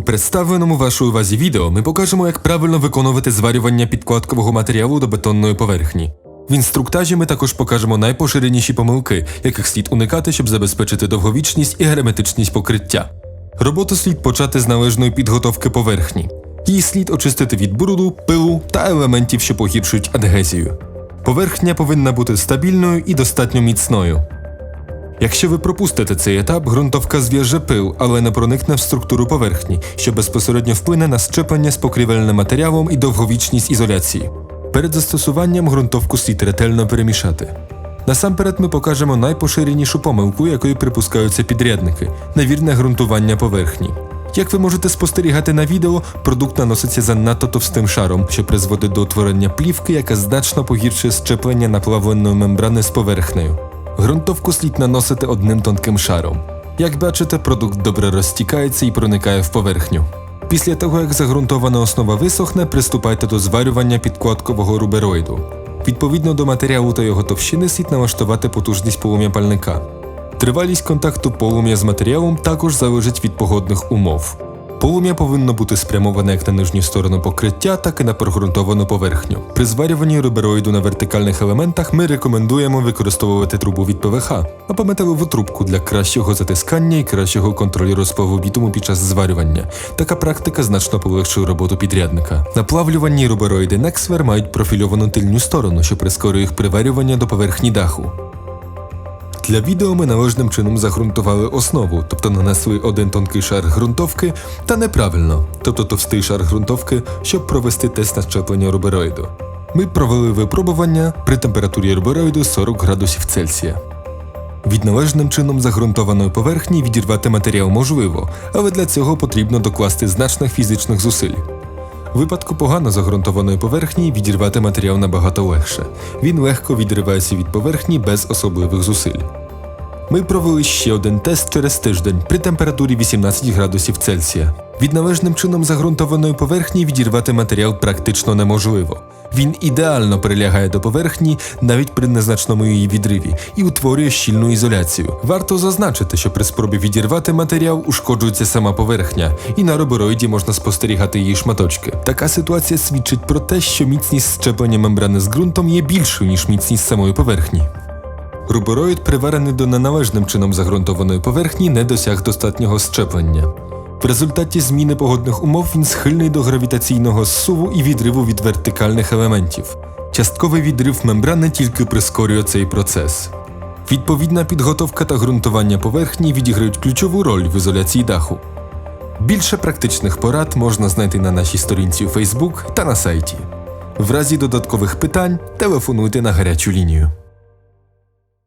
У представленому вашій увазі відео ми покажемо, як правильно виконувати зварювання підкладкового матеріалу до бетонної поверхні. В інструктажі ми також покажемо найпоширеніші помилки, яких слід уникати, щоб забезпечити довговічність і герметичність покриття. Роботу слід почати з належної підготовки поверхні. Її слід очистити від бруду, пилу та елементів, що погіршують адгезію. Поверхня повинна бути стабільною і достатньо міцною. Якщо ви пропустите цей етап, ґрунтовка зв'яже пил, але не проникне в структуру поверхні, що безпосередньо вплине на щеплення з покрівельним матеріалом і довговічність ізоляції. Перед застосуванням ґрунтовку слід ретельно перемішати. Насамперед ми покажемо найпоширенішу помилку, якою припускаються підрядники невірне ґрунтування поверхні. Як ви можете спостерігати на відео, продукт наноситься занадто товстим шаром, що призводить до утворення плівки, яка значно погіршує щеплення наплавленої мембрани з поверхнею. Ґрунтовку слід наносити одним тонким шаром. Як бачите, продукт добре розтікається і проникає в поверхню. Після того, як загрунтована основа висохне, приступайте до зварювання підкладкового рубероїду. Відповідно до матеріалу та його товщини слід налаштувати потужність полум'я пальника. Тривалість контакту полум'я з матеріалом також залежить від погодних умов. Полум'я повинно бути спрямоване як на нижню сторону покриття, так і на прогрунтовану поверхню. При зварюванні рубероїду на вертикальних елементах ми рекомендуємо використовувати трубу від ПВХ або металеву трубку для кращого затискання і кращого контролю розпливу бітуму під час зварювання. Така практика значно полегшує роботу підрядника. Наплавлювані рубероїди Nexwer мають профільовану тильню сторону, що прискорює їх приварювання до поверхні даху. Для відео ми належним чином загрунтували основу, тобто нанесли один тонкий шар ґрунтовки, та неправильно, тобто товстий шар ґрунтовки, щоб провести тест на щеплення рубероїду. Ми провели випробування при температурі рубероїду 40 градусів Цельсія. Від належним чином загрунтованої поверхні відірвати матеріал можливо, але для цього потрібно докласти значних фізичних зусиль. В випадку погано загрунтованої поверхні відірвати матеріал набагато легше. Він легко відривається від поверхні без особливих зусиль. Ми провели ще один тест через тиждень при температурі 18 градусів Цельсія. Від належним чином загрунтованої поверхні відірвати матеріал практично неможливо. Він ідеально прилягає до поверхні навіть при незначному її відриві і утворює щільну ізоляцію. Варто зазначити, що при спробі відірвати матеріал ушкоджується сама поверхня, і на рубероїді можна спостерігати її шматочки. Така ситуація свідчить про те, що міцність щеплення мембрани з ґрунтом є більшою, ніж міцність самої поверхні. Рубероїд, приварений до неналежним чином загрунтованої поверхні, не досяг достатнього щеплення. В результаті зміни погодних умов він схильний до гравітаційного зсуву і відриву від вертикальних елементів. Частковий відрив мембрани тільки прискорює цей процес. Відповідна підготовка та ґрунтування поверхні відіграють ключову роль в ізоляції даху. Більше практичних порад можна знайти на нашій сторінці у Facebook та на сайті. В разі додаткових питань телефонуйте на гарячу лінію.